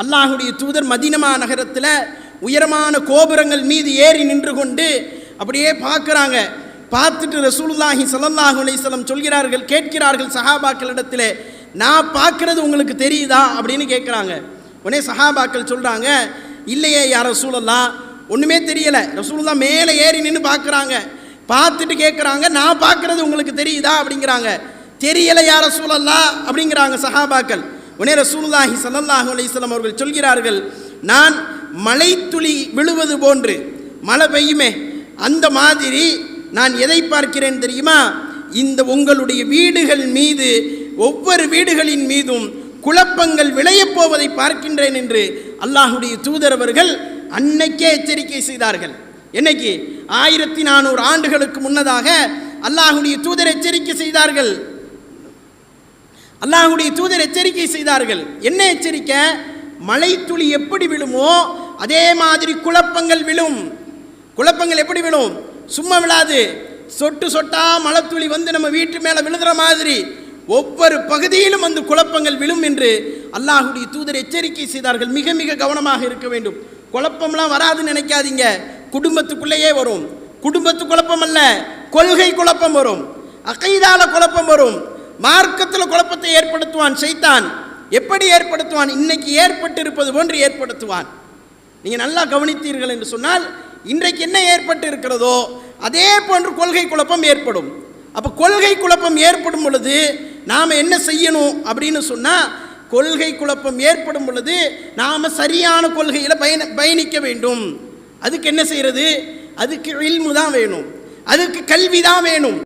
அல்லாஹுடைய தூதர் மதினமா நகரத்தில் உயரமான கோபுரங்கள் மீது ஏறி நின்று கொண்டு அப்படியே பார்க்குறாங்க. பார்த்துட்டு ரசூலுல்லாஹி ஸல்லல்லாஹு அலைஹி சொல்கிறார்கள் கேட்கிறார்கள் சஹாபாக்களிடத்தில் நான் பார்க்கறது உங்களுக்கு தெரியுதா? அப்படின்னு கேட்குறாங்க. உடனே சஹாபாக்கள் சொல்கிறாங்க இல்லையே யார் ரசூலல்லா ஒன்றுமே தெரியலை. ரசூலுல்லா மேலே ஏறி நின்று பார்க்குறாங்க. பார்த்துட்டு கேட்குறாங்க நான் பார்க்கறது உங்களுக்கு தெரியுதா? அப்படிங்கிறாங்க. தெரியலை யார் ரசூலல்லா அப்படிங்கிறாங்க சஹாபாக்கள். உனே ரசூலுல்லாஹி சல்லாஹு அலைஹி அவர்கள் சொல்கிறார்கள் நான் மலைத்துளி விழுவது போன்று மழை பெய்யுமே அந்த மாதிரி நான் எதை பார்க்கிறேன் தெரியுமா? இந்த உங்களுடைய வீடுகள் மீது ஒவ்வொரு வீடுகளின் மீதும் குழப்பங்கள் விளையப் போவதை பார்க்கின்றேன் என்று அல்லாஹுடைய தூதரவர்கள் அன்னைக்கே எச்சரிக்கை செய்தார்கள். என்னைக்கு? ஆயிரத்தி நானூறு ஆண்டுகளுக்கு முன்னதாக அல்லாஹுடைய தூதர் எச்சரிக்கை செய்தார்கள். அல்லாஹுடைய தூதர் எச்சரிக்கை செய்தார்கள். என்ன எச்சரிக்கை? மழைத்துளி எப்படி விழுமோ அதே மாதிரி குழப்பங்கள் விழும். குழப்பங்கள் எப்படி விழும்? சும்மா விழாது. சொட்டு சொட்டா மழைத்துளி வந்து நம்ம வீட்டு மேலே விழுகிற மாதிரி ஒவ்வொரு பகுதியிலும் வந்து குழப்பங்கள் விழும் என்று அல்லாஹுடைய தூதர் எச்சரிக்கை செய்தார்கள். மிக மிக கவனமாக இருக்க வேண்டும். குழப்பம்லாம் வராதுன்னு நினைக்காதீங்க. குடும்பத்துக்குள்ளேயே வரும். குடும்பத்து குழப்பம் அல்ல கொள்கை குழப்பம் வரும். அகைதால குழப்பம் வரும். மார்க்கத்தில் குழப்பத்தை ஏற்படுத்துவான் செய்தான் எப்படி ஏற்படுத்துவான்? இன்னைக்கு ஏற்பட்டு இருப்பது போன்று ஏற்படுத்துவான். நீங்கள் நல்லா கவனித்தீர்கள் என்று சொன்னால் இன்றைக்கு என்ன ஏற்பட்டு இருக்கிறதோ அதே போன்று கொள்கை குழப்பம் ஏற்படும். அப்போ கொள்கை குழப்பம் ஏற்படும் பொழுது நாம் என்ன செய்யணும் அப்படின்னு சொன்னால் கொள்கை குழப்பம் ஏற்படும் பொழுது நாம் சரியான கொள்கையில் பயண பயணிக்க வேண்டும். அதுக்கு என்ன செய்கிறது அதுக்கு இல்மு தான் வேணும். அதுக்கு கல்வி தான் வேணும்.